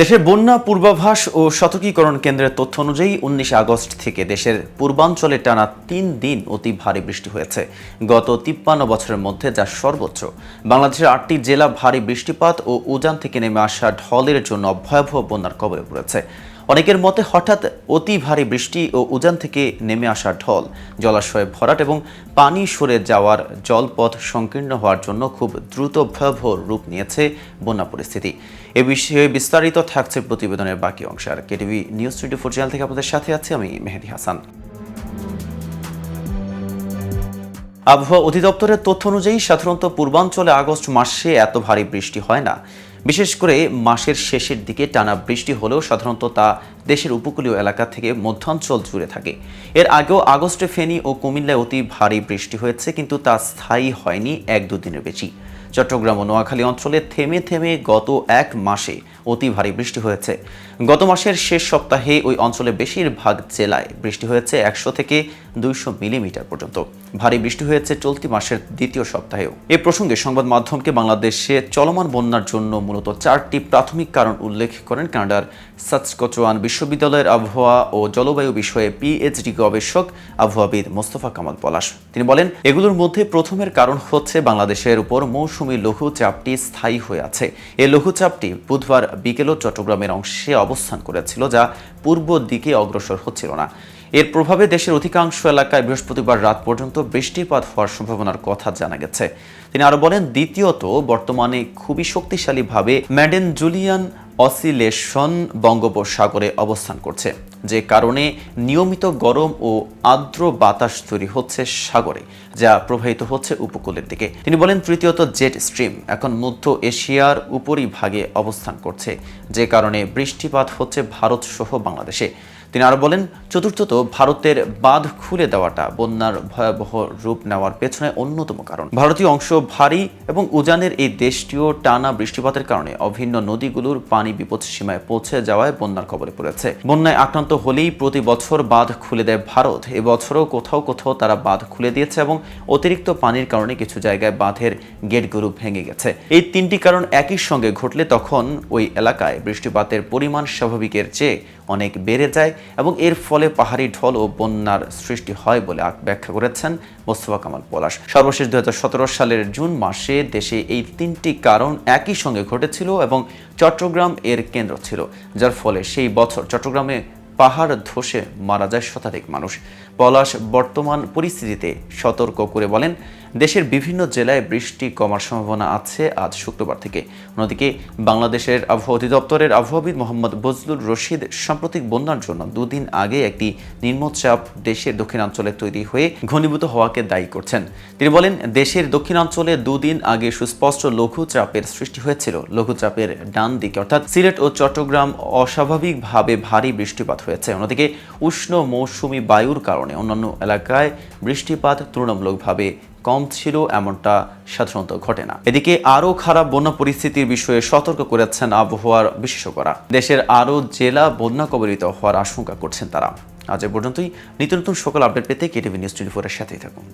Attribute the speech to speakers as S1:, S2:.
S1: দেশের বন্যা পূর্বাভাস ও সতর্কীকরণ কেন্দ্রের তথ্য অনুযায়ী উনিশে আগস্ট থেকে দেশের পূর্বাঞ্চলে টানা তিন দিন অতি ভারী বৃষ্টি হয়েছে। গত তিপ্পান্ন বছরের মধ্যে যা সর্বোচ্চ। বাংলাদেশের আটটি জেলা ভারী বৃষ্টিপাত ও উজান থেকে নেমে আসা ঢলের জন্য ভয়াবহ বন্যার কবলে পড়েছে। অনেকের মতে হঠাৎ অতি ভারী বৃষ্টি ও উজান থেকে নেমে আসা ঢল, জলাশয়ে ভরাট এবং পানি সরে যাওয়ার জলপথ সংকীর্ণ হওয়ার জন্য খুব দ্রুত ভয়াবহ রূপ নিয়েছে বন্যা পরিস্থিতি। এ বিষয়ে বিস্তারিত থাকছে প্রতিবেদনের বাকি অংশ। আর KTV news twenty four channel থেকে আপনাদের সাথে আছি আমি মেহেদি হাসান। আবহাওয়া অধিদপ্তরের তথ্য অনুযায়ী সাধারণত পূর্বাঞ্চলে আগস্ট মাসে এত ভারী বৃষ্টি হয় না। বিশেষ করে মাসের শেষের দিকে টানা বৃষ্টি হলেও সাধারণত তা দেশের উপকূলীয় এলাকা থেকে মধ্যাঞ্চল জুড়ে থাকে। এর আগেও আগস্টে ফেনী ও কুমিল্লায় অতি ভারী বৃষ্টি হয়েছে, কিন্তু তা স্থায়ী হয়নি এক দুদিনের বেশি। চট্টগ্রাম ও নোয়াখালী অঞ্চলে থেমে থেমে গত এক মাসে অতি ভারী বৃষ্টি হয়েছে। গত মাসের শেষ সপ্তাহে ওই অঞ্চলে বেশিরভাগ জেলায় বৃষ্টি হয়েছে একশো থেকে দুইশো মিলিমিটার পর্যন্ত। ভারী বৃষ্টি হয়েছে চলতি মাসের দ্বিতীয় সপ্তাহেও। এ প্রসঙ্গে সংবাদ মাধ্যমকে বাংলাদেশে চলমান বন্যার জন্য মূলত চারটি প্রাথমিক কারণ উল্লেখ করেন কানাডার সাচকচোয়ান বিশ্ববিদ্যালয়ের আবহাওয়া ও জলবায়ু বিষয়ে পিএইচডি গবেষক আবহাওয়াবিদ মোস্তফা কামাল পলাশ। তিনি বলেন, এগুলোর মধ্যে প্রথমের কারণ হচ্ছে বাংলাদেশের উপর মৌসুমী লঘু চাপটি স্থায়ী হয়ে আছে। এই লঘুচাপটি বুধবার বিকেলও চট্টগ্রামের অংশে অবস্থান করেছিল, যা পূর্ব দিকে অগ্রসর হচ্ছিল না। এর প্রভাবে দেশের অধিকাংশ এলাকায় বৃহস্পতিবার রাত পর্যন্ত বৃষ্টিপাত হওয়ার সম্ভাবনার কথা জানা গেছে। তিনি আরও বলেন, দ্বিতীয়ত বর্তমানে খুবই শক্তিশালীভাবে ম্যাডেন জুলিয়ান অসিলেশন বঙ্গোপসাগরে অবস্থান করছে, যে কারণে নিয়মিত গরম ও আর্দ্র বাতাস তৈরি হচ্ছে সাগরে, যা প্রবাহিত হচ্ছে উপকূলের দিকে। তিনি বলেন, তৃতীয়ত জেট স্ট্রিম এখন মধ্য এশিয়ার উপরিভাগে অবস্থান করছে, যে কারণে বৃষ্টিপাত হচ্ছে ভারত সহ বাংলাদেশে। তিনি আরও বলেন, চতুর্থত ভারতের বাঁধ খুলে দেওয়াটা বন্যার ভয়াবহ রূপ নেওয়ার পেছনে অন্যতম কারণ। ভারতীয় অংশ ভারী এবং উজানের এই দেশটিও টানা বৃষ্টিপাতের কারণে অভিন্ন নদীগুলোর পানি বিপদসীমায় পৌঁছে যাওয়ায় বন্যার কবলে পড়েছে। বন্যায় আক্রান্ত হলেই প্রতি বছর বাঁধ খুলে দেয় ভারত। এবছরও কোথাও কোথাও তারা বাঁধ খুলে দিয়েছে এবং অতিরিক্ত পানির কারণে কিছু জায়গায় বাঁধের গেটগুলো ভেঙে গেছে। এই তিনটি কারণ একই সঙ্গে ঘটলে তখন ওই এলাকায় বৃষ্টিপাতের পরিমাণ স্বাভাবিকের চেয়ে অনেক বেড়ে যায়। এবং এর ফলে পাহাড়ি ঢল ও বন্যার সৃষ্টি হয় বলে ব্যাখ্যা করেছেন মোস্তফা কামাল পলাশ। সর্বশেষ দুই হাজার সতেরো সালের জুন মাসে দেশে এই তিনটি কারণ একই সঙ্গে ঘটেছিল এবং চট্টগ্রাম এর কেন্দ্র ছিল, যার ফলে সেই বছর চট্টগ্রামে পাহাড় ধসে মারা যায় শতাধিক মানুষ। পলাশ বর্তমান পরিস্থিতিতে সতর্ক করে বলেন দেশের বিভিন্ন জেলায় বৃষ্টি কমার সম্ভাবনা আছে আজ শুক্রবার থেকে। অন্যদিকে বাংলাদেশের আবহাওয়া অধিদপ্তরের আবহাওয়াবিদ মোহাম্মদ বজলুর রশিদ সাম্প্রতিক বন্যার জন্য দুদিন আগে একটি নিম্নচাপ দেশের দক্ষিণাঞ্চলে তৈরি হয়ে ঘনীভূত হওয়াকে দায়ী করছেন। তিনি বলেন, দেশের দক্ষিণাঞ্চলে দুদিন আগে সুস্পষ্ট লঘুচাপের সৃষ্টি হয়েছিল। লঘুচাপের ডান দিকে, অর্থাৎ সিলেট ও চট্টগ্রাম অস্বাভাবিকভাবে ভারী বৃষ্টিপাত হয়েছে। অন্যদিকে উষ্ণ মৌসুমি বায়ুর কারণে অন্যান্য এলাকায় বৃষ্টিপাত তুলনামূলকভাবে কম ছিল, এমনটা সাধারণত ঘটে না। এদিকে আরও খারাপ বন্যা পরিস্থিতির বিষয়ে সতর্ক করেছেন আবহাওয়ার বিশেষজ্ঞরা। দেশের আরও জেলা বন্যা কবলিত হওয়ার আশঙ্কা করছেন তারা। আজ এ পর্যন্তই। নিত্য নতুন সকল আপডেট পেতে কেটিভি নিউজ টোয়েন্টি ফোরের সাথেই থাকুন।